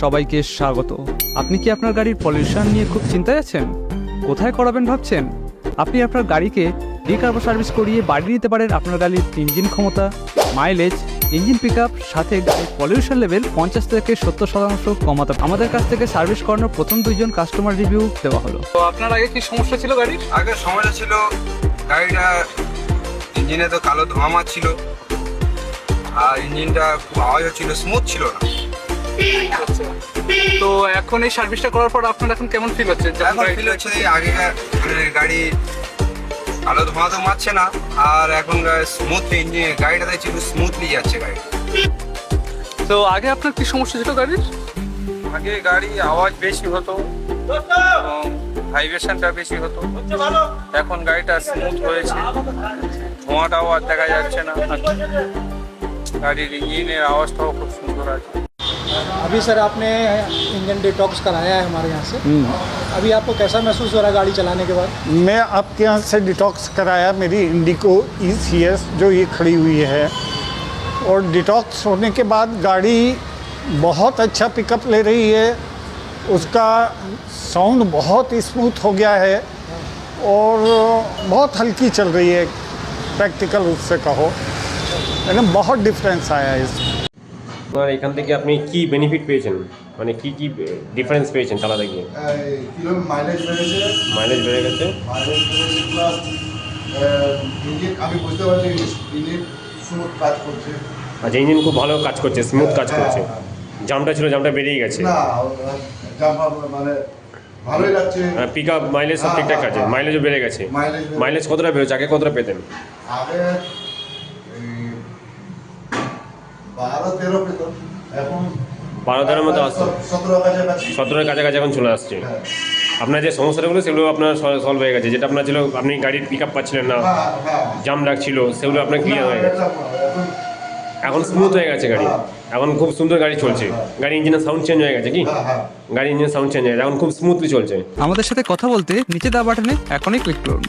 সবাইকে স্বাগত। আপনি কি আপনার গাড়ির পলিউশন নিয়ে খুব চিন্তায় আছেন? কোথায় করাবেন ভাবছেন? আপনি আপনার গাড়িকে ডিকার্বো সার্ভিস করিয়ে বাড়িয়ে নিতে পারেন আপনার গাড়ির ইঞ্জিন ক্ষমতা মাইলেজ ইঞ্জিন পিক আপ সাথে গাড়ির পলিউশন লেভেল পঞ্চাশ থেকে সত্তর শতাংশ কমাতে আমাদের কাছ থেকে সার্ভিস করানোর প্রথম দুইজন কাস্টমার রিভিউ দেওয়া হলো। তো আপনার আগে কি সমস্যা ছিল গাড়ির? আগে সমস্যা ছিল গাড়িটা ইঞ্জিনে তো কালো ধোঁয়া মারছিল আর ইঞ্জিনটা খুব আওয়াজ হচ্ছিল স্মুথ ছিল না। তো এখন এই সার্ভিসটা করার পর আপনার এখন কেমন ফিল হচ্ছে? এখন ফিল হচ্ছে আগেকার মানে গাড়ি কালো ধোঁয়া তো মারছে না আর এখন স্মুথ ইঞ্জিন গাড়িটাতে ছিল স্মুথলি যাচ্ছে গাড়ি। তো আগে আপনার কি সমস্যা ছিল গাড়ির? আগে গাড়ি আওয়াজ বেশি হতো ভাইব্রেশনটা বেশি হতো। এখন গাড়িটা স্মুথ হয়েছে ধোঁয়াটাও আর দেখা যাচ্ছে না। গাড়ির ইঞ্জিনের আওয়াজটাও খুব সুন্দর আছে। अभी सर आपने इंजन डिटॉक्स कराया है हमारे यहाँ से। अभी आपको कैसा महसूस हो रहा है गाड़ी चलाने के बाद? मैं आपके यहाँ से डिटॉक्स कराया मेरी इंडिको ई सी एस जो ये खड़ी हुई है। और डिटॉक्स होने के बाद गाड़ी बहुत अच्छा पिकअप ले रही है। उसका साउंड बहुत स्मूथ हो गया है और बहुत हल्की चल रही है प्रैक्टिकल रूप से कहो। लेकिन बहुत डिफरेंस आया है इसमें। আপনার এখান থেকে আপনি কি বেনিফিট পেয়েছেন? মানে কি কি ডিফারেন্স পেয়েছেন চালাতে গিয়ে মাইলেজ বেড়েছে। মাইলেজ বেড়ে গেছে? মাইলেজ বেড়েছে প্লাস ইঞ্জিন আমি বুঝতে পারছি ইঞ্জিন স্মুথ কাজ করছে। আচ্ছা ইঞ্জিন খুব ভালো কাজ করছে স্মুথ কাজ করছে। জামটা ছিল জামটা বেরিয়ে গেছে। না জামা মানে ভালোই লাগছে। পিক আপ মাইলেজ সব ঠিকঠাক আছে মাইলেজও বেড়ে গেছে। মাইলেজ কতটা বেরোচ্ছে আগে কতটা পেতেন? আগে বারো তেরো পেত। এখন বারো তেরোর মতো আসতো কাছাকাছি। সতেরোর কাছাকাছি এখন চলে আসছে। হ্যাঁ। আপনার যে সমস্যাগুলো সেগুলো আপনার সলভ হয়ে গেছে। যেটা আপনার ছিল আপনি গাড়ির পিক আপ পাচ্ছিলেন না। হ্যাঁ হ্যাঁ। জাম লাগছিল সেগুলো আপনার ক্লিয়ার হয়ে গেছে। এখন এখন স্মুথ হয়ে গেছে গাড়ি। এখন খুব সুন্দর গাড়ি চলছে। গাড়ি ইঞ্জিনের সাউন্ড চেঞ্জ হয়ে গেছে কি? হ্যাঁ হ্যাঁ। গাড়ি ইঞ্জিনের সাউন্ড চেঞ্জ হয়ে গেছে। এখন খুব স্মুথলি চলছে। আমাদের সাথে কথা বলতে নিচে দেওয়া বাটনে এখনই ক্লিক করুন।